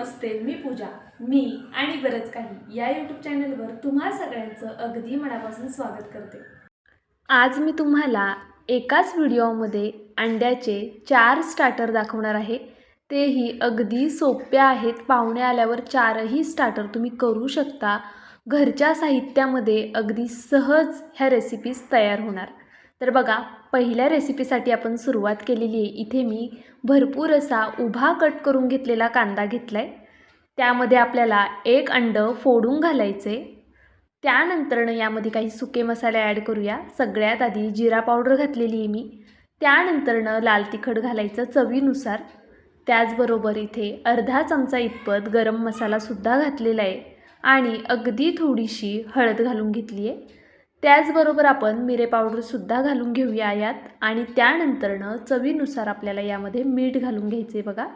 नमस्ते मी पूजा. मी आणि बरंच काही या यूट्यूब चॅनलवर तुम्हा सगळ्यांचं अगदी मनापासून स्वागत करते. आज मी तुम्हाला एकाच व्हिडिओमध्ये अंड्याचे चार स्टार्टर दाखवणार आहे. तेही अगदी सोप्या आहेत. पाहुणे आल्यावर चारही स्टार्टर तुम्ही करू शकता. घरच्या साहित्यामध्ये अगदी सहज ह्या रेसिपीज तयार होणार. तर बघा पहिल्या रेसिपीसाठी आपण सुरुवात केलेली आहे. इथे मी भरपूर असा उभा कट करून घेतलेला कांदा घेतला आहे त्यामध्ये आपल्याला एक अंडं फोडून घालायचे त्यानंतरनं यामध्ये काही सुके मसाले ॲड करूया. सगळ्यात आधी जिरा पावडर घातलेली आहे मी. त्यानंतरनं लाल तिखट घालायचं चवीनुसार. त्याचबरोबर इथे अर्धा चमचा इतपत गरम मसालासुद्धा घातलेला आहे. आणि अगदी थोडीशी हळद घालून घेतली आहे त्याचबरोबर आपण मिरे पावडरसुद्धा घालून घेऊया यात. आणि त्यानंतरनं चवीनुसार आपल्याला यामध्ये मीठ घालून घ्यायचे आहे बघा.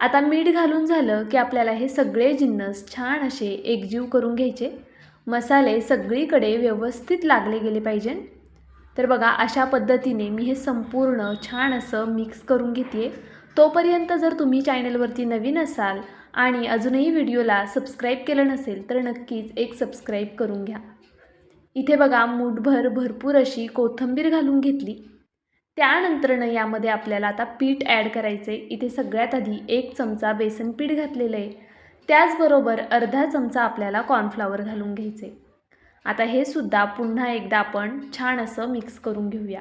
आता मीठ घालून झालं की आपल्याला हे सगळे जिन्नस छान असे एकजीव करून घ्यायचे. मसाले सगळीकडे व्यवस्थित लागले गेले पाहिजे. तर बघा अशा पद्धतीने मी हे संपूर्ण छान असं मिक्स करून घेते तोपर्यंत जर तुम्ही चॅनलवरती नवीन असाल आणि अजूनही व्हिडिओला सबस्क्राईब केलं नसेल तर नक्कीच एक सबस्क्राईब करून घ्या. इथे बघा मूठभर भरपूर अशी कोथिंबीर घालून घेतली. त्यानंतरनं यामध्ये आपल्याला आता पीठ ॲड करायचं आहे इथे सगळ्यात आधी एक चमचा बेसन पीठ घातलेलं आहे. त्याचबरोबर अर्धा चमचा आपल्याला कॉर्नफ्लावर घालून घ्यायचे आता हे सुद्धा पुन्हा एकदा आपण छान असं मिक्स करून घेऊया.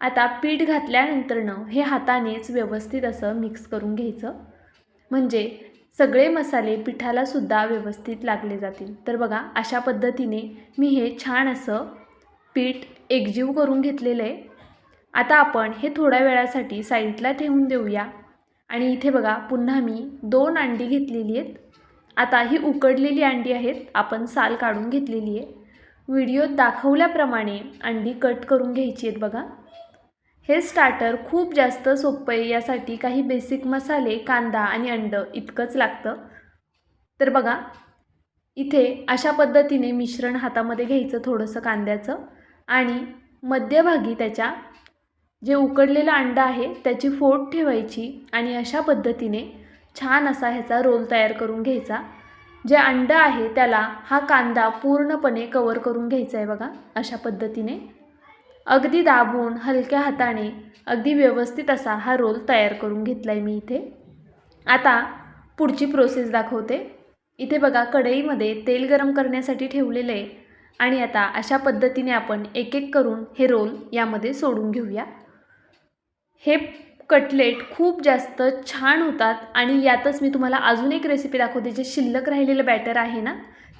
आता पीठ घातल्यानंतरनं हे हातानेच व्यवस्थित असं मिक्स करून घ्यायचं. म्हणजे सगळे मसाले पिठालासुद्धा व्यवस्थित लागले जातील. तर बघा अशा पद्धतीने मी हे छान असं पीठ एकजीव करून घेतलेलं आहे. आता आपण हे थोड्या वेळासाठी साईडला ठेवून देऊया. आणि इथे बघा पुन्हा मी दोन अंडी घेतलेली आहेत. आता ही उकडलेली अंडी आहेत आपण साल काढून घेतलेली आहे. व्हिडिओत दाखवल्याप्रमाणे अंडी कट करून घ्यायची आहेत बघा. हे स्टार्टर खूप जास्त सोपं आहे यासाठी काही बेसिक मसाले कांदा आणि अंडं इतकंच लागतं. तर बघा इथे अशा पद्धतीने मिश्रण हातामध्ये घ्यायचं थोडंसं कांद्याचं आणि मध्यभागी त्याच्या जे उकडलेलं अंडं आहे त्याची फोड ठेवायची आणि अशा पद्धतीने छान असा ह्याचा रोल तयार करून घ्यायचा. जे अंडं आहे त्याला हा कांदा पूर्णपणे कवर करून घ्यायचा आहे बघा अशा पद्धतीने. अगदी दाबून हलक्या हाताने अगदी व्यवस्थित असा हा रोल तयार करून घेतला आहे मी इथे. आता पुढची प्रोसेस दाखवते. इथे बघा कढईमध्ये तेल गरम करण्यासाठी ठेवलेलं आहे आणि आता अशा पद्धतीने आपण एक एक करून हे रोल यामध्ये सोडून घेऊया. हे कटलेट खूप जास्त छान होतात आणि यातच मी तुम्हाला अजून एक रेसिपी दाखवते. जे शिल्लक राहिलेलं बॅटर आहे ना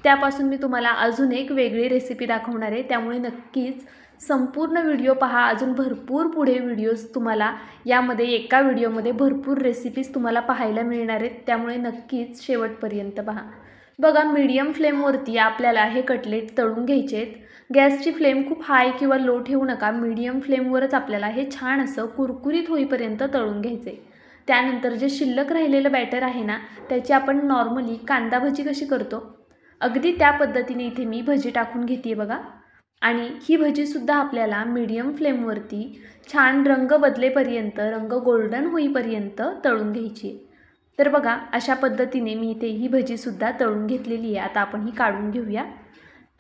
त्यापासून मी तुम्हाला अजून एक वेगळी रेसिपी दाखवणार आहे. त्यामुळे नक्कीच संपूर्ण व्हिडिओ पहा. अजून भरपूर पुढे व्हिडिओज तुम्हाला यामध्ये एका व्हिडिओमध्ये भरपूर रेसिपीज तुम्हाला पाहायला मिळणार आहेत. त्यामुळे नक्कीच शेवटपर्यंत पहा. बघा मीडियम फ्लेमवरती आपल्याला हे कटलेट तळून घ्यायचे आहेत. गॅसची फ्लेम खूप हाय किंवा लो ठेवू नका. मीडियम फ्लेमवरच आपल्याला हे छान असं कुरकुरीत होईपर्यंत तळून घ्यायचे त्यानंतर जे शिल्लक राहिलेलं बॅटर आहे ना त्याची आपण नॉर्मली कांदा भजी कशी करतो? अगदी त्या पद्धतीने इथे मी भजी टाकून घेते बघा. आणि ही भजीसुद्धा आपल्याला मीडियम फ्लेमवरती छान रंग बदलेपर्यंत रंग गोल्डन होईपर्यंत तळून घ्यायची तर बघा अशा पद्धतीने मी इथे ही भजीसुद्धा तळून घेतलेली आहे. आता आपण ही काढून घेऊया.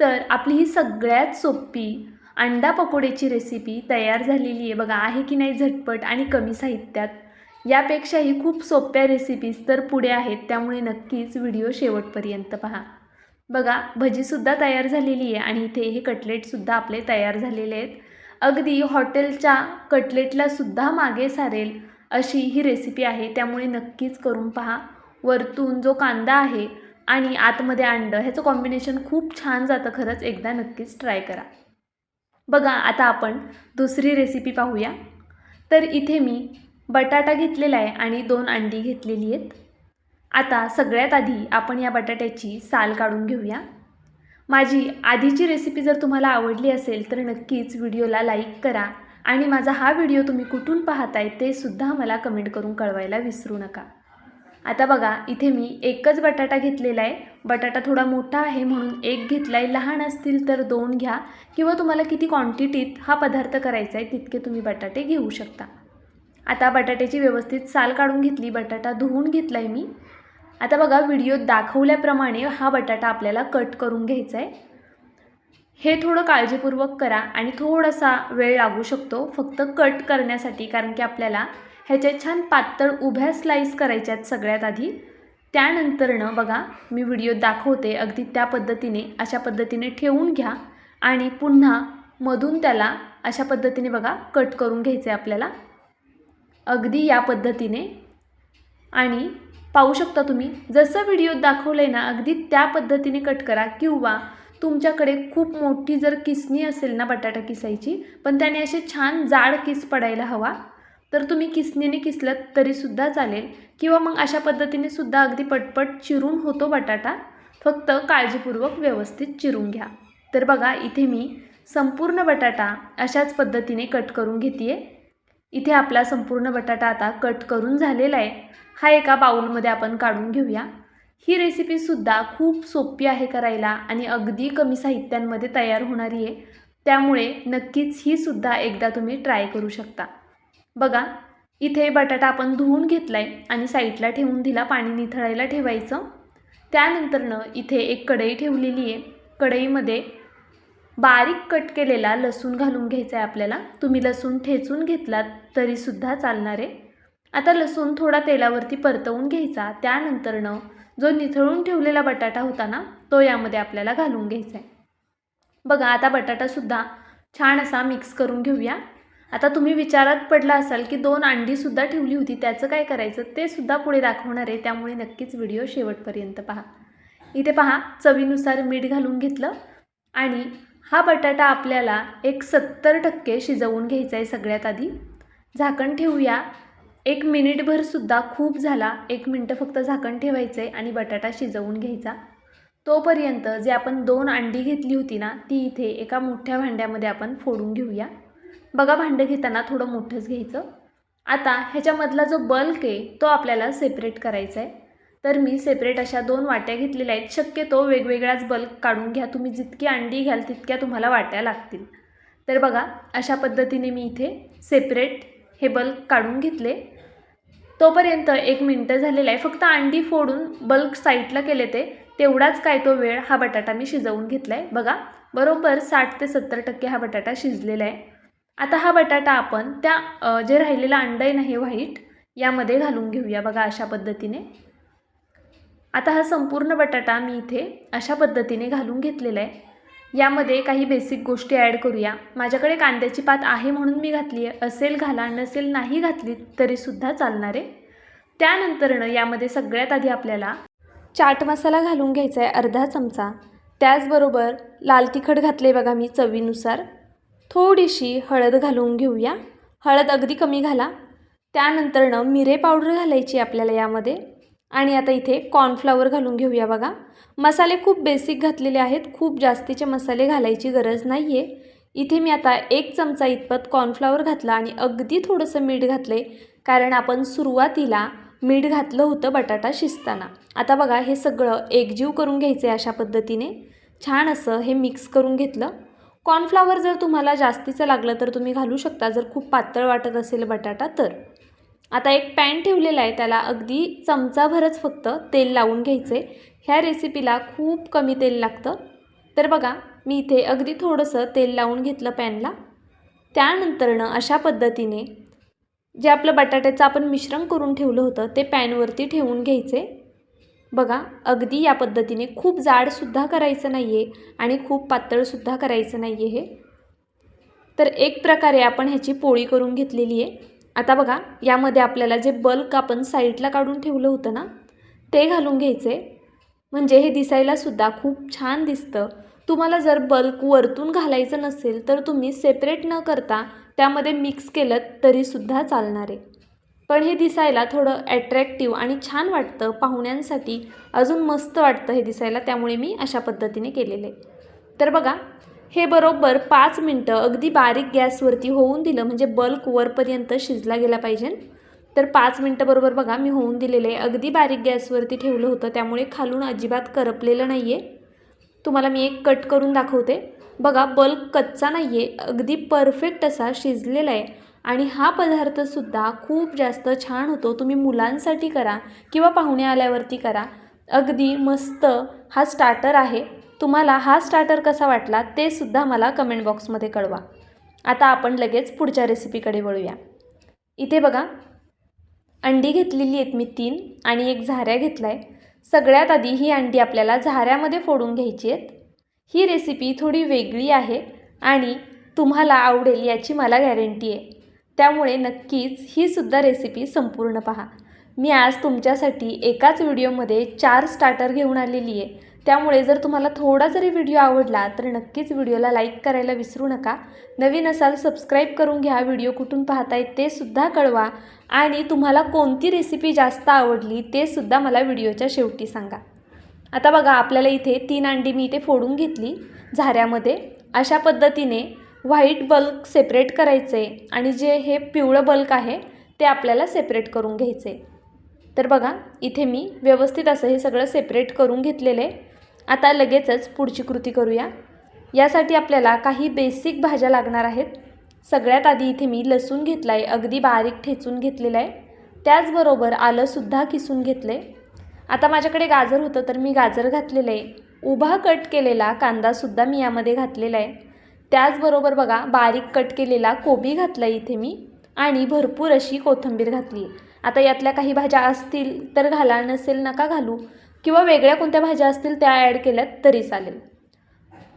तर आपली ही सगळ्यात सोपी अंडा पकोड्याची रेसिपी तयार झालेली आहे. बघा आहे की नाही झटपट आणि कमी साहित्यात. यापेक्षाही खूप सोप्या रेसिपीज तर पुढे आहेत. त्यामुळे नक्कीच व्हिडिओ शेवटपर्यंत पहा. बघा भजीसुद्धा तयार झालेली आहे आणि इथे हे कटलेटसुद्धा आपले तयार झालेले आहेत. अगदी हॉटेलच्या कटलेटलासुद्धा मागे सारेल अशी ही रेसिपी आहे. त्यामुळे नक्कीच करून पहा. वरतून जो कांदा आहे आणि आतमध्ये अंडं ह्याचं कॉम्बिनेशन खूप छान जातं खरंच. एकदा नक्कीच ट्राय करा. बघा आता आपण दुसरी रेसिपी पाहूया. तर इथे मी बटाटा घेतलेला आहे आणि दोन अंडी घेतलेली आहेत. आता सगळ्यात आधी आपण या बटाट्याची साल काढून घेऊया. माझी आधीची रेसिपी जर तुम्हाला आवडली असेल तर नक्कीच व्हिडिओला लाईक करा आणि माझा हा व्हिडिओ तुम्ही कुठून पाहताय ते सुद्धा मला कमेंट करून कळवायला विसरू नका. आता बघा इथे मी एकच बटाटा घेतलेला आहे. बटाटा थोडा मोठा आहे म्हणून एक घेतला आहे लहान असतील तर दोन घ्या किंवा तुम्हाला किती क्वांटिटीत हा पदार्थ करायचा आहे तितके तुम्ही बटाटे घेऊ शकता. आता बटाट्याची व्यवस्थित साल काढून घेतली. बटाटा धुवून घेतला आहे मी. आता बघा व्हिडिओत दाखवल्याप्रमाणे हा बटाटा आपल्याला कट करून घ्यायचा आहे हे थोडं काळजीपूर्वक करा आणि थोडासा वेळ लागू शकतो फक्त कट करण्यासाठी कारण की आपल्याला ह्याच्या छान पातळ उभ्या स्लाईस करायच्या आहेत सगळ्यात आधी. त्यानंतरनं बघा मी व्हिडिओत दाखवते. अगदी त्या पद्धतीने अशा पद्धतीने ठेवून घ्या आणि पुन्हा मधून त्याला अशा पद्धतीने बघा कट करून घ्यायचं आहे आपल्याला. अगदी या पद्धतीने. आणि पाहू शकता तुम्ही. जसं व्हिडिओत दाखवलं आहे ना अगदी त्या पद्धतीने कट करा. किंवा तुमच्याकडे खूप मोठी जर किसणी असेल ना बटाटा किसायची पण त्याने असे छान जाड किस पडायला हवा. तर तुम्ही किसणीने किसलं तरीसुद्धा चालेल. किंवा मग अशा पद्धतीने सुद्धा अगदी पटपट चिरून होतो बटाटा. फक्त काळजीपूर्वक व्यवस्थित चिरून घ्या. तर बघा इथे मी संपूर्ण बटाटा अशाच पद्धतीने कट करून घेते आहे इथे आपला संपूर्ण बटाटा आता कट करून झालेला आहे. हा एका बाऊलमध्ये आपण काढून घेऊया. ही रेसिपीसुद्धा खूप सोपी आहे करायला आणि अगदी कमी साहित्यांमध्ये तयार होणारी आहे. त्यामुळे नक्कीच ही सुद्धा एकदा तुम्ही ट्राय करू शकता. बघा इथे बटाटा आपण धुवून घेतला आहे आणि साईडला ठेवून दिला पाणी निथळायला ठेवायचं. त्यानंतरनं इथे एक कढई ठेवलेली आहे. कढईमध्ये बारीक कट केलेला लसूण घालून घ्यायचा आहे आपल्याला. तुम्ही लसूण ठेचून घेतलात तरीसुद्धा चालणार आहे. आता लसूण थोडा तेलावरती परतवून घ्यायचा. त्यानंतरनं जो निथळून ठेवलेला बटाटा होता ना तो यामध्ये आपल्याला घालून घ्यायचा आहे बघा आता बटाटासुद्धा छान असा मिक्स करून घेऊया. आता तुम्ही विचारात पडला असाल की दोन अंडीसुद्धा ठेवली होती त्याचं काय करायचं? ते सुद्धा पुढे दाखवणार आहे. त्यामुळे नक्कीच व्हिडिओ शेवटपर्यंत पहा. इथे पहा चवीनुसार मीठ घालून घेतलं आणि हा बटाटा आपल्याला एक सत्तर टक्के शिजवून घ्यायचा आहे सगळ्यात आधी. झाकण ठेवूया. एक मिनिटभरसुद्धा खूप झाला. एक मिनटं फक्त झाकण ठेवायचं आहे आणि बटाटा शिजवून घ्यायचा. तोपर्यंत जे आपण दोन अंडी घेतली होती ना ती इथे एका मोठ्या भांड्यामध्ये आपण फोडून घेऊया. बघा भांडं घेताना थोडं मोठंच घ्यायचं. आता ह्याच्यामधला जो बल्क आहे तो आपल्याला सेपरेट करायचा आहे तर मी सेपरेट अशा दोन वाट्या घेतलेल्या आहेत. शक्यतो वेगवेगळाच बल्क काढून घ्या. तुम्ही जितकी अंडी घ्याल तितक्या तुम्हाला वाट्या लागतील. तर बघा अशा पद्धतीने मी इथे सेपरेट हे बल्क काढून घेतले. तोपर्यंत एक मिनटं झालेलं आहे. फक्त अंडी फोडून बल्क साईडला केले ते तेवढाच काय तो वेळ हा बटाटा मी शिजवून घेतला आहे बघा बरोबर साठ ते सत्तर टक्के हा बटाटा शिजलेला आहे. आता हा बटाटा आपण त्या जे राहिलेलं अंडं आहे ना हे व्हाईट यामध्ये घालून घेऊया बघा अशा पद्धतीने. आता हा संपूर्ण बटाटा मी इथे अशा पद्धतीने घालून घेतलेला आहे. यामध्ये काही बेसिक गोष्टी ॲड करूया. माझ्याकडे कांद्याची पात आहे म्हणून मी घातली आहे. असेल घाला नसेल नाही घातली तरीसुद्धा चालणार आहे. त्यानंतरनं यामध्ये सगळ्यात आधी आपल्याला चाट मसाला घालून घ्यायचा आहे अर्धा चमचा. त्याचबरोबर लाल तिखट घातले बघा मी चवीनुसार. थोडीशी हळद घालून घेऊया. हळद अगदी कमी घाला. त्यानंतरनं मिरे पावडर घालायची आपल्याला यामध्ये. आणि आता इथे कॉर्नफ्लावर घालून घेऊया बघा. मसाले खूप बेसिक घातलेले आहेत. खूप जास्तीचे मसाले घालायची गरज नाही आहे इथे मी आता एक चमचा इतपत कॉर्नफ्लावर घातला आणि अगदी थोडंसं मीठ घातलं आहे कारण आपण सुरुवातीला मीठ घातलं होतं बटाटा शिजताना. आता बघा हे सगळं एकजीव करून घ्यायचं आहे अशा पद्धतीने. छान असं हे मिक्स करून घेतलं. कॉर्नफ्लावर जर तुम्हाला जास्तीचं लागलं तर तुम्ही घालू शकता. जर खूप पातळ वाटत असेल बटाटा तर. आता एक पॅन ठेवलेला आहे त्याला अगदी चमचाभरच फक्त तेल लावून घ्यायचे ह्या रेसिपीला खूप कमी तेल लागतं. तर बघा मी इथे अगदी थोडंसं तेल लावून घेतलं पॅनला. त्यानंतरनं अशा पद्धतीने जे आपलं बटाट्याचं आपण मिश्रण करून ठेवलं होतं ते पॅनवरती ठेवून घ्यायचे बघा अगदी या पद्धतीने खूप जाडसुद्धा करायचं नाही आहे आणि खूप पातळसुद्धा करायचं नाही आहे हे. तर एक प्रकारे आपण ह्याची पोळी करून घेतलेली आहे. आता बघा यामध्ये आपल्याला जे बल्क आपण साईडला काढून ठेवलं होतं ना ते घालून घ्यायचे. म्हणजे हे दिसायलासुद्धा खूप छान दिसतं. तुम्हाला जर बल्क वरतून घालायचं नसेल तर तुम्ही सेपरेट न करता त्यामध्ये मिक्स केलं तरीसुद्धा चालणार आहे. पण हे दिसायला थोडं ॲट्रॅक्टिव्ह आणि छान वाटतं पाहुण्यांसाठी. अजून मस्त वाटतं हे दिसायला त्यामुळे मी अशा पद्धतीने केलेलं आहे. तर बघा हे बरोबर पाच मिनटं अगदी बारीक गॅसवरती होऊन दिलं म्हणजे बल्क वरपर्यंत शिजला गेला पाहिजे. तर पाच मिनटं बरोबर बघा मी होऊन दिलेले आहे अगदी बारीक गॅसवरती ठेवलं होतं त्यामुळे खालून अजिबात करपलेलं नाही आहे तुम्हाला मी एक कट करून दाखवते. बघा बल्क कच्चा नाही आहे अगदी परफेक्ट असा शिजलेला आहे. आणि हा पदार्थसुद्धा खूप जास्त छान होतो. तुम्ही मुलांसाठी करा किंवा पाहुणे आल्यावरती करा. अगदी मस्त हा स्टार्टर आहे. तुम्हाला हा स्टार्टर कसा वाटला ते सुद्धा मला कमेंट बॉक्समध्ये कळवा. आता आपण लगेच पुढच्या रेसिपीकडे वळूया. इथे बघा. अंडी घेतलेली आहेत मी तीन आणि एक झाऱ्या घेतला आहे सगळ्यात आधी ही अंडी आपल्याला झाऱ्यामध्ये फोडून घ्यायची आहेत. ही रेसिपी थोडी वेगळी आहे आणि तुम्हाला आवडेल याची मला गॅरंटी आहे. त्यामुळे नक्कीच ही सुद्धा रेसिपी संपूर्ण पहा. मी आज तुमच्यासाठी एकाच व्हिडिओमध्ये चार स्टार्टर घेऊन आलेली आहे. त्यामुळे जर तुम्हाला थोडा जरी व्हिडिओ आवडला तर नक्कीच व्हिडिओला लाईक करायला विसरू नका. नवीन असाल सबस्क्राईब करून घ्या व्हिडिओ कुठून पाहताय ते सुद्धा कळवा. आणि तुम्हाला कोणती रेसिपी जास्त आवडली ते सुद्धा मला व्हिडिओच्या शेवटी सांगा. आता बघा आपल्याला इथे तीन अंडी मी इथे फोडून घेतली झाऱ्यामध्ये. अशा पद्धतीने व्हाईट बल्क सेपरेट करायचे आणि जे हे पिवळं बल्क आहे ते आपल्याला सेपरेट करून घ्यायचे. तर बघा इथे मी व्यवस्थित असं हे सगळं सेपरेट करून घेतलेलं आहे. आता लगेचच पुढची कृती करूया. यासाठी आपल्याला काही बेसिक भाज्या लागणार आहेत. सगळ्यात आधी इथे मी लसूण घेतला आहे अगदी बारीक ठेचून घेतलेलं आहे. त्याचबरोबर आलंसुद्धा किसून घेतलं आहे आता माझ्याकडे गाजर होतं तर मी गाजर घातलेलं आहे. उभा कट केलेला कांदासुद्धा मी यामध्ये घातलेला आहे. त्याचबरोबर बघा बारीक कट केलेला कोबी घातला इथे मी आणि भरपूर अशी कोथिंबीर घातली. आता यातल्या काही भाज्या असतील तर घाला नसेल नका घालू. किंवा वेगळ्या कोणत्या भाज्या असतील त्या ॲड केल्यात तरी चालेल.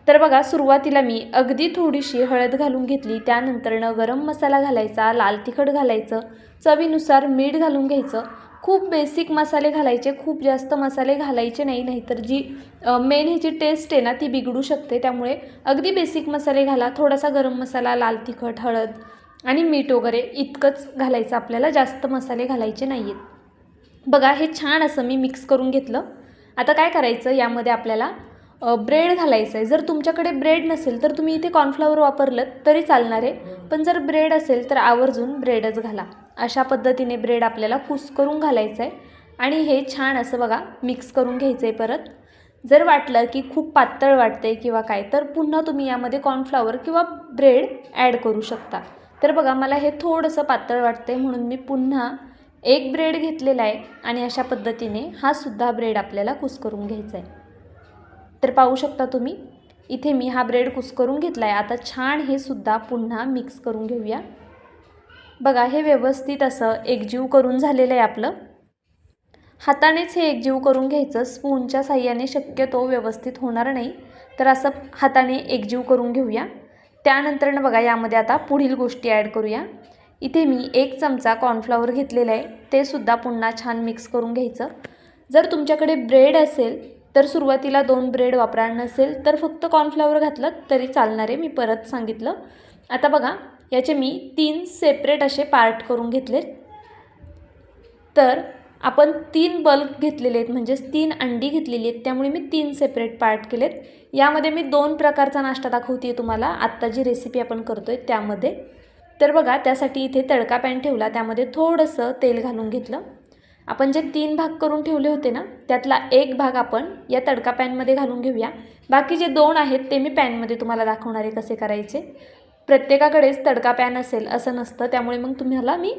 तर बघा सुरुवातीला मी अगदी थोडीशी हळद घालून घेतली. त्यानंतरनं गरम मसाला घालायचा लाल तिखट घालायचं चवीनुसार मीठ घालून घ्यायचं. खूप बेसिक मसाले घालायचे खूप जास्त मसाले घालायचे नाही नाहीतर जी मेन ह्याची टेस्ट आहे ना ती बिघडू शकते. त्यामुळे अगदी बेसिक मसाले घाला. थोडासा गरम मसाला लाल तिखट हळद आणि मीठ वगैरे इतकंच घालायचं. आपल्याला जास्त मसाले घालायचे नाही आहेत बघा हे छान असं मी मिक्स करून घेतलं. आता काय करायचं यामध्ये आपल्याला ब्रेड घालायचं आहे. जर तुमच्याकडे ब्रेड नसेल तर तुम्ही इथे कॉर्नफ्लॉवर वापरलं तरी चालणार आहे. पण जर ब्रेड असेल तर आवर्जून ब्रेडच घाला. अशा पद्धतीने ब्रेड आपल्याला कुस करून घालायचं आहे. आणि हे छान असं बघा मिक्स करून घ्यायचं आहे परत. जर वाटलं की खूप पातळ वाटते किंवा काय तर पुन्हा तुम्ही यामध्ये कॉर्नफ्लॉवर किंवा ब्रेड ॲड करू शकता. तर बघा मला हे थोडंसं पातळ वाटते म्हणून मी पुन्हा एक ब्रेड घेतलेला आहे आणि अशा पद्धतीने हा सुद्धा ब्रेड आपल्याला कुस्करून घ्यायचा आहे. तर पाहू शकता तुम्ही इथे मी हा ब्रेड कुस्करून घेतला आहे आता छान हे सुद्धा पुन्हा मिक्स करून घेऊया. बघा हे व्यवस्थित असं एकजीव करून झालेलं आहे आपलं. हातानेच हे एकजीव करून घ्यायचं. स्पूनच्या साह्याने शक्यतो व्यवस्थित होणार नाही. तर असं हाताने एकजीव करून घेऊया. त्यानंतरनं बघा यामध्ये आता पुढील गोष्टी ॲड करूया. इथे मी एक चमचा कॉर्नफ्लॉवर घेतलेला आहे. ते सुद्धा पुन्हा छान मिक्स करून घ्यायचं. जर तुमच्याकडे ब्रेड असेल तर सुरुवातीला दोन ब्रेड वापरा नसेल तर फक्त कॉर्नफ्लॉवर घातलं तरी चालणार आहे मी परत सांगितलं. आता बघा याचे मी तीन सेपरेट असे पार्ट करून घेतलेत. तर आपण तीन बल्क घेतलेले आहेत म्हणजेच तीन अंडी घेतलेली आहेत त्यामुळे मी तीन सेपरेट पार्ट केलेत. यामध्ये मी दोन प्रकारचा नाश्ता दाखवते आहे तुम्हाला. आत्ता जी रेसिपी आपण करतो आहे त्यामध्ये. तर बघा त्यासाठी इथे तडका पॅन ठेवला त्यामध्ये थोडंसं तेल घालून घेतलं. आपण जे तीन भाग करून ठेवले होते ना त्यातला एक भाग आपण या तडका पॅनमध्ये घालून घेऊया. बाकी जे दोन आहेत ते मी पॅनमध्ये तुम्हाला दाखवणार आहे कसे करायचे. प्रत्येकाकडेच तडका पॅन असेल असं नसतं. त्यामुळे मग तुम्हाला मी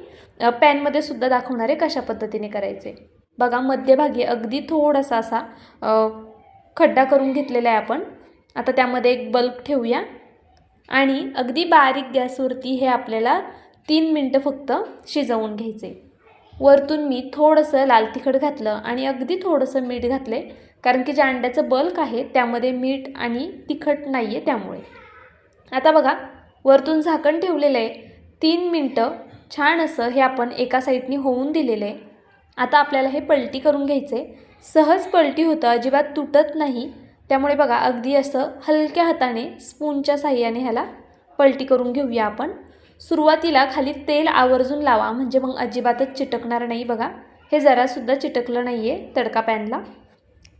पॅनमध्ये सुद्धा दाखवणार आहे कशा पद्धतीने करायचे. बघा मध्यभागी अगदी थोडासा असा खड्डा करून घेतलेला आहे आपण. आता त्यामध्ये एक बल्ब ठेवूया. आणि अगदी बारीक गॅसवरती हे आपल्याला तीन मिनटं फक्त शिजवून घ्यायचे. वरतून मी थोडंसं लाल तिखट घातलं आणि अगदी थोडंसं मीठ घातलं आहे कारण की जे अंड्याचं बल्क आहे त्यामध्ये मीठ आणि तिखट नाही आहे त्यामुळे. आता बघा वरतून झाकण ठेवलेलं आहे तीन मिनटं छान असं हे आपण एका साईडनी होऊन दिलेलं. आहे आता आपल्याला हे पलटी करून घ्यायचे. सहज पलटी होतं अजिबात तुटत नाही. त्यामुळे बघा अगदी असं हलक्या हाताने स्पूनच्या साह्याने ह्याला पलटी करून घेऊया आपण. सुरुवातीला खाली तेल आवर्जून लावा म्हणजे मग अजिबातच चिटकणार नाही बघा. हे जरासुद्धा चिटकलं नाही आहे तडका पॅनला.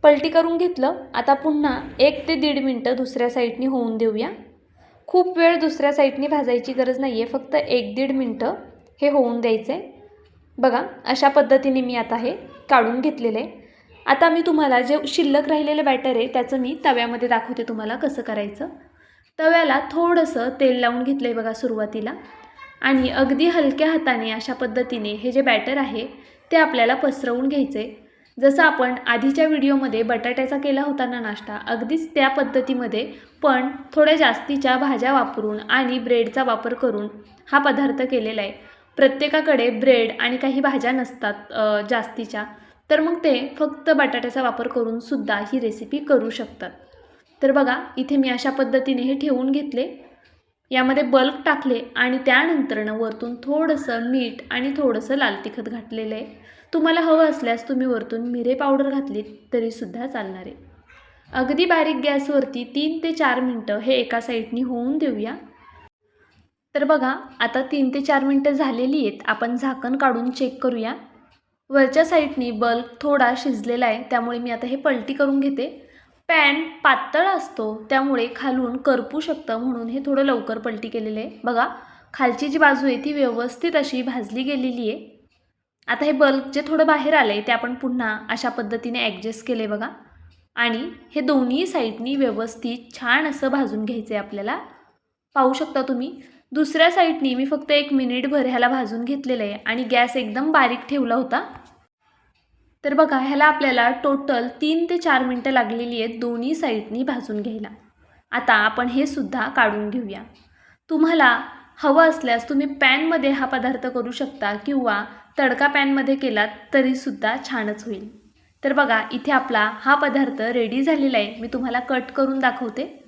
पलटी करून घेतलं आता पुन्हा एक ते दीड मिनटं दुसऱ्या साईडनी होऊन देऊया. खूप वेळ दुसऱ्या साईडनी भाजायची गरज नाही आहे फक्त एक दीड मिनटं हे होऊन द्यायचं आहे बघा अशा पद्धतीने मी आता हे काढून घेतलेलं आहे. आता मी तुम्हाला जे शिल्लक राहिलेलं बॅटर आहे त्याचं मी तव्यामध्ये दाखवते तुम्हाला कसं करायचं. तव्याला थोडंसं तेल लावून घेतलं आहे बघा सुरुवातीला. आणि अगदी हलक्या हाताने अशा पद्धतीने हे जे बॅटर आहे ते आपल्याला पसरवून घ्यायचे जसं आपण आधीच्या व्हिडिओमध्ये बटाट्याचा केला होता ना नाश्ता अगदीच त्या पद्धतीमध्ये पण थोड्या जास्तीच्या भाज्या वापरून आणि ब्रेडचा वापर करून हा पदार्थ केलेला आहे. प्रत्येकाकडे ब्रेड आणि काही भाज्या नसतात जास्तीच्या. तर मग ते फक्त बटाट्याचा वापर करून सुद्धा ही रेसिपी करू शकतात. तर बघा इथे मी अशा पद्धतीने हे ठेवून घेतले. यामध्ये बल्क टाकले आणि त्यानंतरनं वरतून थोडंसं मीठ आणि थोडंसं लाल तिखट घातलेलं आहे. तुम्हाला हवं असल्यास तुम्ही वरतून मिरे पावडर घातली तरीसुद्धा चालणार आहे. अगदी बारीक गॅसवरती तीन ते चार मिनटं हे एका साईडनी होऊन देऊया. तर बघा आता तीन ते चार मिनटं झालेली आहेत. आपण झाकण काढून चेक करूया. वरच्या साईडनी बल्ब थोडा शिजलेला आहे त्यामुळे मी आता हे पलटी करून घेते. पॅन पातळ असतो त्यामुळे खालून करपू शकतं म्हणून हे थोडं लवकर पलटी केलेलं आहे. बघा खालची जी बाजू आहे ती व्यवस्थित अशी भाजली गेलेली आहे. आता हे बल्ब जे थोडं बाहेर आलं आहे ते आपण पुन्हा अशा पद्धतीने ॲडजस्ट केले बघा. आणि हे दोन्ही साईडनी व्यवस्थित छान असं भाजून घ्यायचं आहे आपल्याला. पाहू शकता तुम्ही दुसऱ्या साईडनी मी फक्त एक मिनिटभर ह्याला भाजून घेतलेलं आहे आणि गॅस एकदम बारीक ठेवला होता. तर बघा ह्याला आपल्याला टोटल तीन ते चार मिनटं लागलेली आहेत दोन्ही साईडनी भाजून घ्यायला. आता आपण हे सुद्धा काढून घेऊया. तुम्हाला हवं असल्यास तुम्ही पॅनमध्ये हा पदार्थ करू शकता किंवा तडका पॅनमध्ये केलात तरीसुद्धा छानच होईल. तर बघा इथे आपला हा पदार्थ रेडी झालेला आहे. मी तुम्हाला कट करून दाखवते.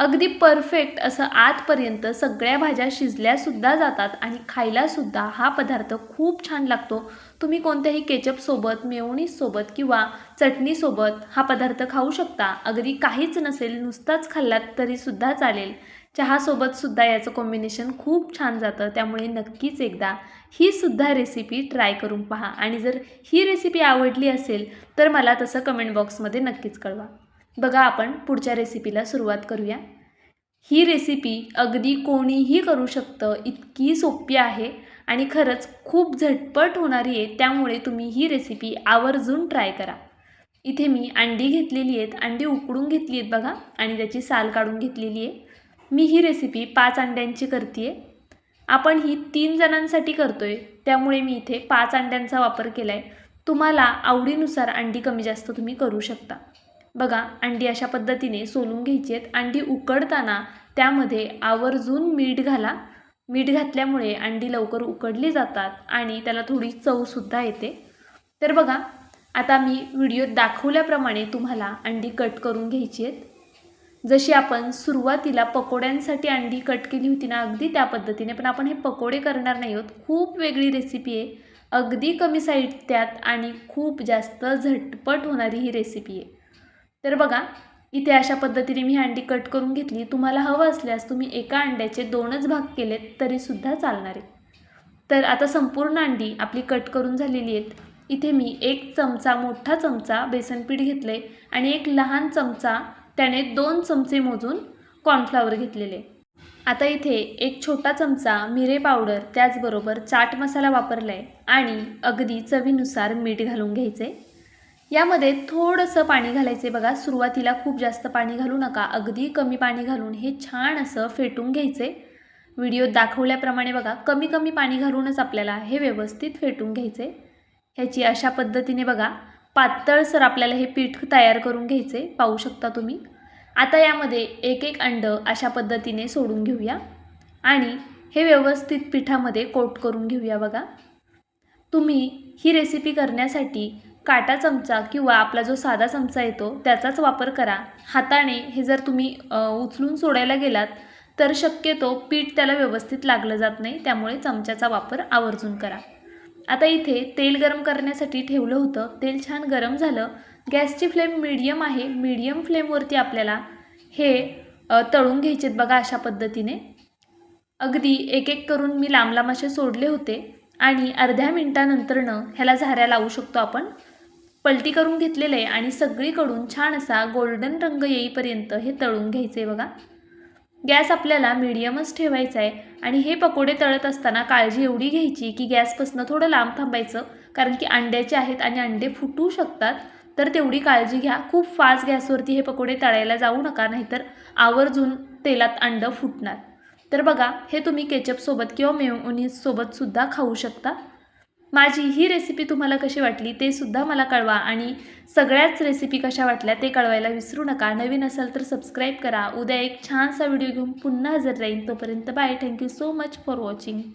अगदी परफेक्ट असं आतपर्यंत सगळ्या भाज्या शिजल्यासुद्धा जातात आणि खायलासुद्धा हा पदार्थ खूप छान लागतो. तुम्ही कोणत्याही केचपसोबत मेवणीसोबत किंवा चटणीसोबत हा पदार्थ खाऊ शकता. अगदी काहीच नसेल नुसताच खाल्लात तरीसुद्धा चालेल. चहासोबतसुद्धा याचं कॉम्बिनेशन खूप छान जातं. त्यामुळे नक्कीच एकदा ही सुद्धा रेसिपी ट्राय करून पहा. आणि जर ही रेसिपी आवडली असेल तर मला तसं कमेंट बॉक्समध्ये नक्कीच कळवा. बघा आपण पुढच्या रेसिपीला सुरुवात करूया. ही रेसिपी अगदी कोणीही करू शकतं इतकी सोपी आहे आणि खरंच खूप झटपट होणारी आहे त्यामुळे तुम्ही ही रेसिपी आवर्जून ट्राय करा. इथे मी अंडी घेतलेली आहेत अंडी उकडून घेतली आहेत बघा आणि त्याची साल काढून घेतलेली आहे. मी ही रेसिपी पाच अंड्यांची करते आहे आपण ही तीन जणांसाठी करतो आहे त्यामुळे मी इथे पाच अंड्यांचा वापर केला आहे तुम्हाला आवडीनुसार अंडी कमी जास्त तुम्ही करू शकता. बघा अंडी अशा पद्धतीने सोलून घ्यायची आहेत. अंडी उकडताना त्यामध्ये आवर्जून मीठ घाला. मीठ घातल्यामुळे अंडी लवकर उकडली जातात आणि त्याला थोडी चवसुद्धा येते. तर बघा आता मी व्हिडिओत दाखवल्याप्रमाणे तुम्हाला अंडी कट करून घ्यायची आहेत. जशी आपण सुरुवातीला पकोड्यांसाठी अंडी कट केली होती ना अगदी त्या पद्धतीने. पण आपण हे पकोडे करणार नाही आहोत. खूप वेगळी रेसिपी आहे. अगदी कमी साहित्यात आणि खूप जास्त झटपट होणारी ही रेसिपी आहे. तर बघा इथे अशा पद्धतीने मी अंडी कट करून घेतली. तुम्हाला हवं असल्यास तुम्ही एका अंड्याचे दोनच भाग केलेत तरीसुद्धा चालणार आहे. तर आता संपूर्ण अंडी आपली कट करून झालेली आहेत. इथे मी एक चमचा मोठा चमचा बेसनपीठ घेतलं आहे आणि एक लहान चमचा त्याने दोन चमचे मोजून कॉर्नफ्लॉवर घेतलेले. आता इथे एक छोटा चमचा मिरे पावडर त्याचबरोबर चाट मसाला वापरला आहे आणि अगदी चवीनुसार मीठ घालून घ्यायचं आहे यामध्ये थोडंसं पाणी घालायचे बघा. सुरुवातीला खूप जास्त पाणी घालू नका. अगदी कमी पाणी घालून हे छान असं फेटून घ्यायचे व्हिडिओ व्हिडिओत दाखवल्याप्रमाणे बघा कमी कमी पाणी घालूनच आपल्याला हे व्यवस्थित फेटून घ्यायचे ह्याची अशा पद्धतीने बघा पातळसर आपल्याला हे पीठ तयार करून घ्यायचे पाहू शकता तुम्ही. आता यामध्ये एक एक अंडं अशा पद्धतीने सोडून घेऊया. आणि हे व्यवस्थित पिठामध्ये कोट करून घेऊया बघा. तुम्ही ही रेसिपी करण्यासाठी काटा चमचा किंवा आपला जो साधा चमचा येतो त्याचाच वापर करा. हाताने हे जर तुम्ही उचलून सोडायला गेलात तर शक्यतो पीठ त्याला व्यवस्थित लागलं जात नाही त्यामुळे चमच्याचा वापर आवर्जून करा. आता इथे तेल गरम करण्यासाठी ठेवलं होतं. तेल छान गरम झालं. गॅसची फ्लेम मीडियम आहे. मीडियम फ्लेमवरती आपल्याला हे तळून घ्यायचेत बघा अशा पद्धतीने. अगदी एक एक करून मी लांब लांब असे सोडले होते आणि अर्ध्या मिनटानंतरनं ह्याला झाऱ्या लावू शकतो आपण. पलटी करून घेतलेलं आहे आणि सगळीकडून छान असा गोल्डन रंग येईपर्यंत हे तळून घ्यायचं आहे बघा. गॅस आपल्याला मिडियमच ठेवायचा आहे आणि हे पकोडे तळत असताना काळजी एवढी घ्यायची की गॅसपासनं थोडं लांब थांबायचं कारण की अंड्याचे आहेत आणि अंडे फुटू शकतात तर तेवढी काळजी घ्या. खूप फास्ट गॅसवरती हे पकोडे तळायला जाऊ नका नाहीतर आवर्जून तेलात अंडं फुटणार. तर बघा हे तुम्ही केचपसोबत किंवा मेयोनीजसोबतसुद्धा खाऊ शकता. माझी ही रेसिपी तुम्हाला कशी वाटली ते सुद्धा मला कळवा आणि सगळ्याच रेसिपी कशा वाटल्या ते कळवायला विसरू नका. नवीन असाल तर सबस्क्राईब करा. उद्या एक छानसा व्हिडिओ घेऊन पुन्हा हजर राहीन तोपर्यंत bye thank you so much for watching